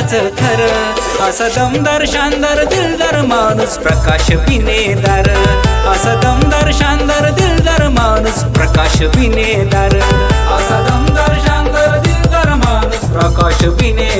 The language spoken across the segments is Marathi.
त्याचं खरं असा दमदार शानदार दिलदार माणूस प्रकाश बिनेदार असा दमदार शानदार दिलदार माणूस प्रकाश बिनेदार असा दमदार शानदार दिलदार माणूस प्रकाश बिनेदार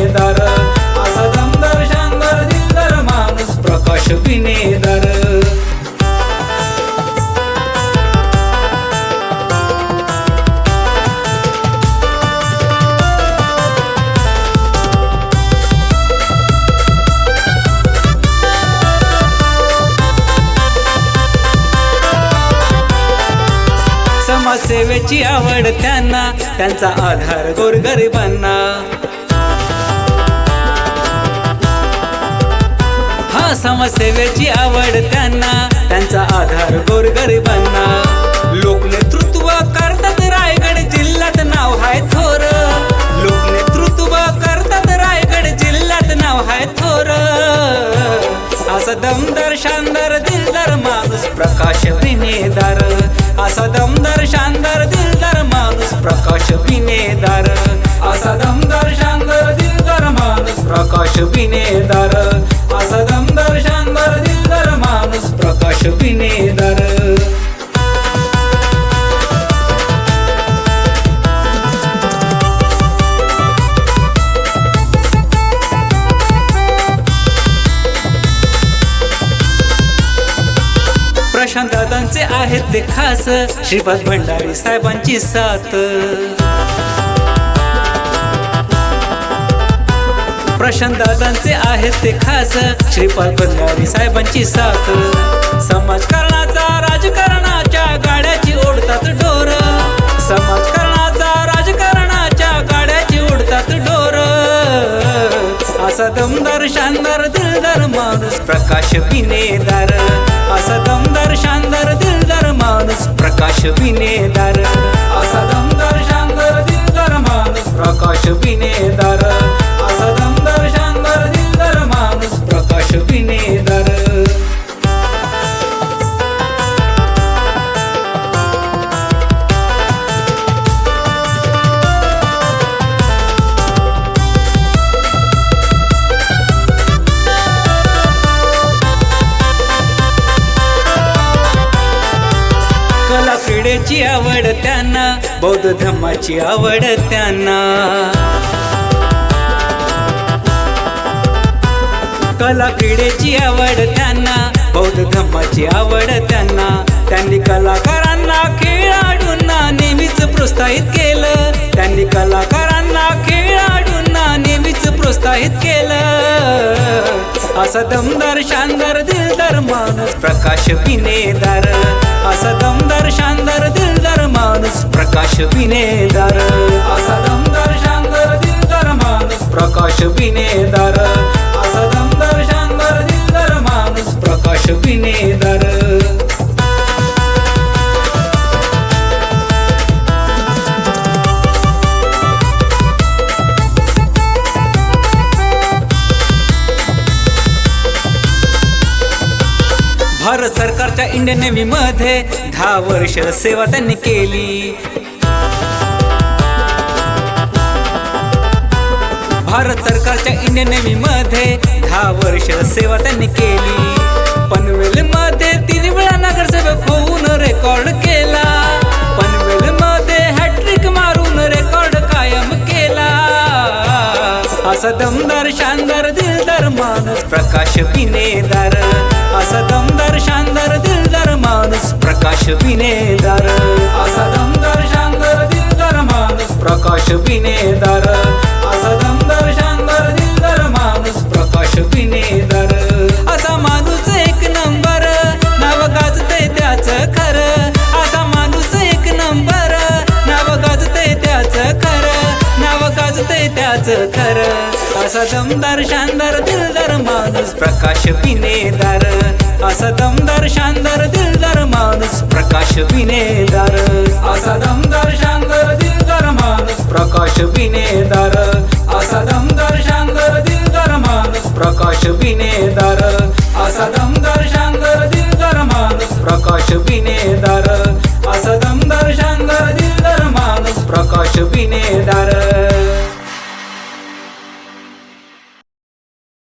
सेवेची आवड त्यांना त्यांचा आधार गोरगरिबांना हा समाजसेवेची आवड त्यांना त्यांचा आधार गोरगरिबांना लोकनेतृत्व करतात रायगड जिल्ह्यात नाव हाय थोर. लोकनेतृत्व करतात रायगड जिल्ह्यात नाव हाय थोर. असा दमदार शानदार दिलदार माणूस प्रकाश शानदार दिलदार माणूस प्रकाश बिनेदार असा दमदार शानदार दिलदार माणूस प्रकाश बिनेदार असा दमदार शानदार दिलदार माणूस प्रकाश बिनेदार प्रशांत आमचे आहेत ते खास. श्रीपाद भंडारी साहेबांची साथ. प्रशांत दादांचे आहेत ते खास. श्रीपाद भंडारी साहेबांची साथ. समाजकारणाचा राजकारणाच्या गाड्याची ओढतात डोर समाजकारणाचा राजकारणाच्या गाड्याची ओढतात डोर असा दमदार शानदार दिलदार माणूस प्रकाश पिनेदार प्रकाश बिनेदार कला आवड त्यांना बौद्ध धर्माची आवड त्यांना. कला क्रीडेची आवड त्यांना बौद्ध धर्माची आवड त्यांना. त्यांनी कलाकारांना खेळाडूंना नेहमीच प्रोत्साहित केलं. त्यांनी कलाकारांना खेळाडूंना नेहमीच प्रोत्साहित केलं. असा दमदार शानदार दिलदार माणूस प्रकाश विनेदार असा दमदार भारत सरकारच्या इंडियन नेव्ही मध्ये दहा वर्ष सेवा त्यांनी केली. भारत सरकारच्या इंडियन नेव्ही मध्ये दहा वर्ष सेवा त्यांनी केली. दमदार शानदार दिलदार माणूस प्रकाश बिनेदार असा दमदार शानदार दिलदार माणूस प्रकाश बिनेदार असा दमदार शानदार दिलदार माणूस प्रकाश बिनेदार असा दमदार शानदार दिलदार माणूस प्रकाश बिनेदार असा माणूस एक नंबर नाव गाजते त्याचं खरं. असा माणूस एक नंबर नाव गाजते त्याचं खरं. नाव गाजते त्याचं खरं. असा दमदार शानदार दिलदार माणूस प्रकाश बिनेदार असा दमदार शानदार दिलदार माणूस प्रकाश बिनेदार असा दमदार शानदार दिलदार माणूस प्रकाश बिनेदार असा दमदार शानदार दिलदार माणूस प्रकाश बिनेदार असा दमदार शानदार